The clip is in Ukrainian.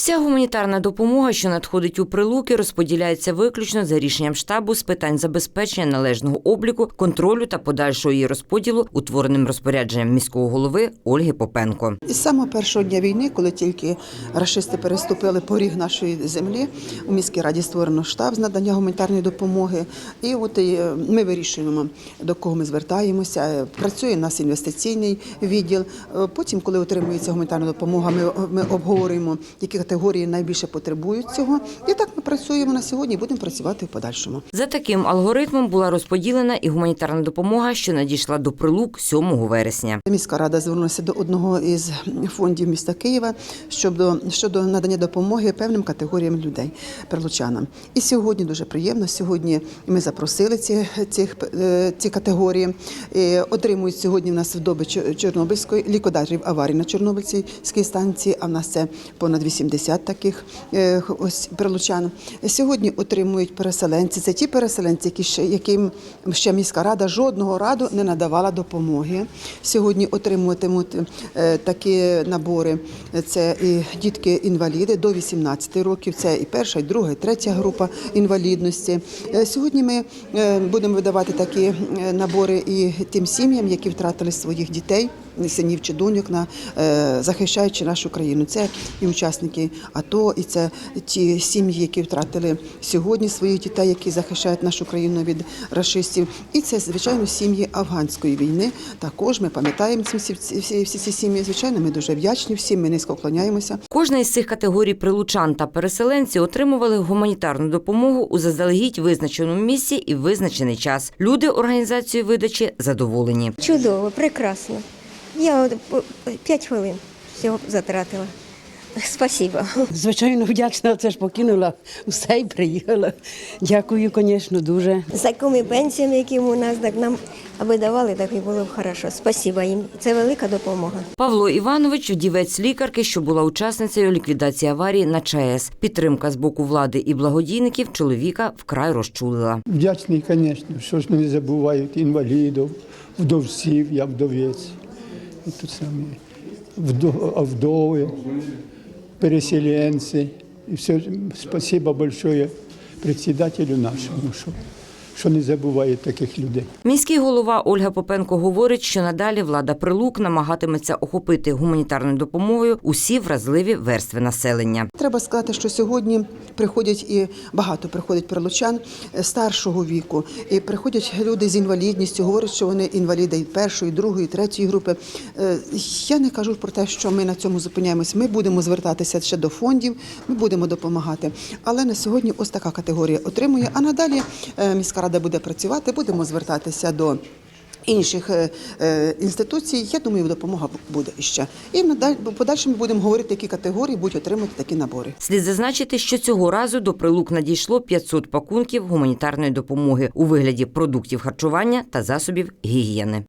Вся гуманітарна допомога, що надходить у прилуки, розподіляється виключно за рішенням штабу з питань забезпечення належного обліку, контролю та подальшого її розподілу, утвореним розпорядженням міського голови Ольги Попенко. Із самого першого дня війни, коли тільки рашисти переступили поріг нашої землі, у міській раді створено штаб з надання гуманітарної допомоги. І от е, ми вирішуємо, до кого ми звертаємося. Е, Працює у нас інвестиційний відділ. Е, Потім, коли отримується гуманітарна допомога, ми, ми обговорюємо, які категорії найбільше потребують цього. І так ми працюємо на сьогодні і будемо працювати в подальшому. За таким алгоритмом була розподілена і гуманітарна допомога, що надійшла до прилук 7 вересня. Міська рада звернулася до одного із фондів міста Києва щодо, щодо надання допомоги певним категоріям людей, прилучанам. І сьогодні дуже приємно. Сьогодні ми запросили ці, цих, е, ці категорії. Отримують сьогодні в нас в добі Чор- Чорнобильської лікодарів аварій на Чорнобильській станції. А в нас це понад 80 таких е, ось прилучан. Сьогодні отримують переселенці. Це ті переселенці, які ще яким ще міська рада жодного раду не надавала допомоги. Сьогодні отримуватимуть е, такі набори. Це і дітки-інваліди до 18 років. Це і перша, і друга, і третя група інвалідності. Е, Сьогодні ми будемо видавати такі набори і тим сім'ям, які втратили своїх дітей. Синів чи доньок на е, захищаючи нашу країну. Це і учасники АТО, і це ті сім'ї, які втратили сьогодні своїх дітей, які захищають нашу країну від рашистів. І це звичайно сім'ї афганської війни. Також ми пам'ятаємо ці всі, всі, всі ці сім'ї. Звичайно, ми дуже вдячні всім. Ми низько вклоняємося. Кожна із цих категорій прилучан та переселенці отримували гуманітарну допомогу у заздалегідь визначеному місці і визначений час. Люди організацією видачі задоволені. Чудово, прекрасно. Я п'ять хвилин всього затратила. Спасибо. Звичайно, вдячна, це ж покинула все і приїхала. Дякую, звісно, дуже. З такими пенсіями, які у нас, так нам аби давали, так і було б хорошо. Спасибо їм. Це велика допомога. Павло Іванович, вдівець лікарки, що була учасницею ліквідації аварії на ЧАЕС. Підтримка з боку влади і благодійників чоловіка вкрай розчулила. Вдячний, звісно, що ж не забувають інвалідів, вдовців, я вдовець. Тут самі вдо- вдови, переселенці. І все, спасибо большое председателю нашому, що, не забуває таких людей. Міський голова Ольга Попенко говорить, що надалі влада прилук намагатиметься охопити гуманітарною допомогою усі вразливі верстви населення. Треба сказати, що сьогодні приходять і багато приходять прилучан е, старшого віку, і приходять люди з інвалідністю, говорять, що вони інваліди і першої, і другої, і третьої групи. Е, Я не кажу про те, що ми на цьому зупиняємось. Ми будемо звертатися ще до фондів, ми будемо допомагати. Але на сьогодні ось така категорія отримує. А надалі е, міська рада буде працювати, будемо звертатися до. Інших е, е, інституцій, я думаю, допомога буде іще. І в подальшому будемо говорити, які категорії будуть отримати такі набори. Слід зазначити, що цього разу до прилук надійшло 500 пакунків гуманітарної допомоги у вигляді продуктів харчування та засобів гігієни.